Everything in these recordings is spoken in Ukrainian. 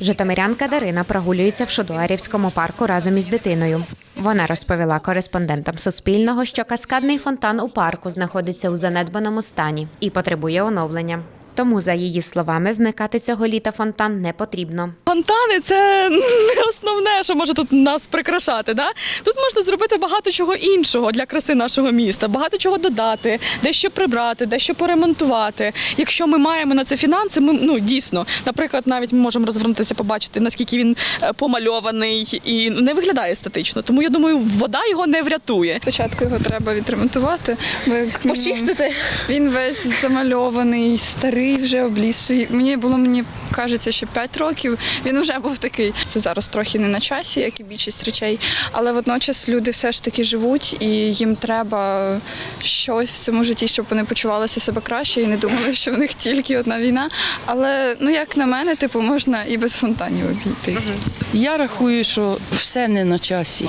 Житомирянка Дарина прогулюється в Шодуарівському парку разом із дитиною. Вона розповіла кореспондентам Суспільного, що каскадний фонтан у парку знаходиться у занедбаному стані і потребує оновлення. Тому, за її словами, вмикати цього літа фонтан не потрібно. Фонтани це не основне, що може тут нас прикрашати. Да? Тут можна зробити багато чого іншого для краси нашого міста, багато чого додати, дещо прибрати, дещо поремонтувати. Якщо ми маємо на це фінанси, ми ну дійсно, наприклад, навіть ми можемо розвернутися, побачити, наскільки він е, помальований і не виглядає естетично. Тому я думаю, вода його не врятує. Спочатку його треба відремонтувати, бо Почистити. він весь замальований, старий вже облізший. Мені було мені кажеться, що 5 років він вже був такий. Це зараз трохи не на часі, як і більшість речей, але водночас люди все ж таки живуть, і їм треба щось в цьому житті, щоб вони почувалися себе краще і не думали, що в них тільки одна війна. Але ну як на мене, типу, можна і без фонтанів обійтись. Я рахую, що все не на часі.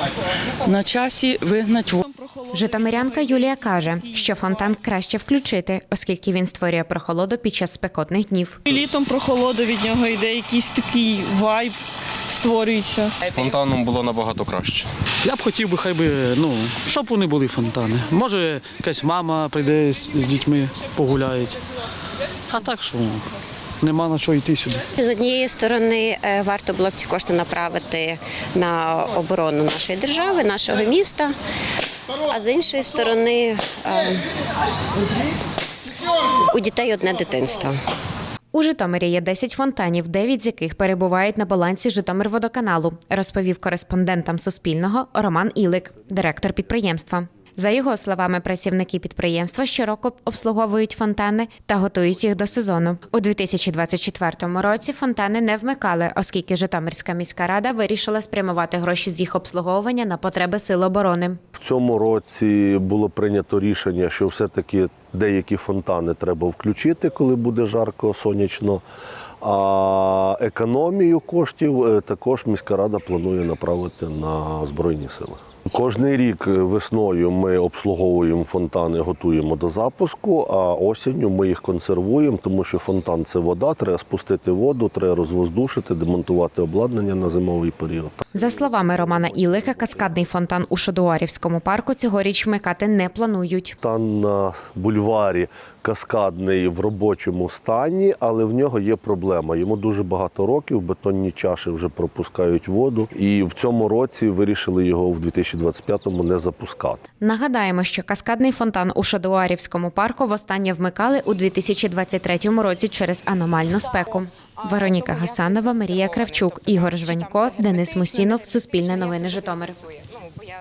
На часі вигнать. Житомирянка Юлія каже, що фонтан краще включити, оскільки він створює прохолоду під час спекотних днів. І літом прохолода від нього йде, якийсь такий вайб створюється. Фонтаном було набагато краще. Я б хотів би, хай би, ну, щоб вони були фонтани. Може, якась мама прийде з, з дітьми, погуляють. А так що, нема на що йти сюди. З однієї сторони е, варто було б ці кошти направити на оборону нашої держави, нашого міста, а з іншої сторони е, у дітей одне дитинство. У Житомирі є 10 фонтанів, 9 з яких перебувають на балансі Житомирводоканалу, розповів кореспондентам Суспільного Роман Ілик, директор підприємства. За його словами, працівники підприємства щороку обслуговують фонтани та готують їх до сезону. У 2024 році фонтани не вмикали, оскільки Житомирська міська рада вирішила спрямувати гроші з їх обслуговування на потреби сил оборони. В цьому році було прийнято рішення, що все-таки деякі фонтани треба включити, коли буде жарко, сонячно. А економію коштів е, також міська рада планує направити на Збройні сили. Кожний рік е, весною ми обслуговуємо фонтани, готуємо до запуску, а осінню ми їх консервуємо, тому що фонтан це вода, треба спустити воду, треба розвоздушити, демонтувати обладнання на зимовий період. За словами Романа Ілика, каскадний фонтан у Шодуарівському парку цьогоріч вмикати не планують. Фонтан на бульварі каскадний в робочому стані, але в нього є проблема. Йому дуже багато років, бетонні чаші вже пропускають воду. І в цьому році вирішили його в 2025-му не запускати. Нагадаємо, що каскадний фонтан у Шадуарівському парку востаннє вмикали у 2023 році через аномальну спеку. Вероніка Гасанова, Марія Кравчук, Ігор Жванько, Денис Мусінов. Суспільне новини Житомир.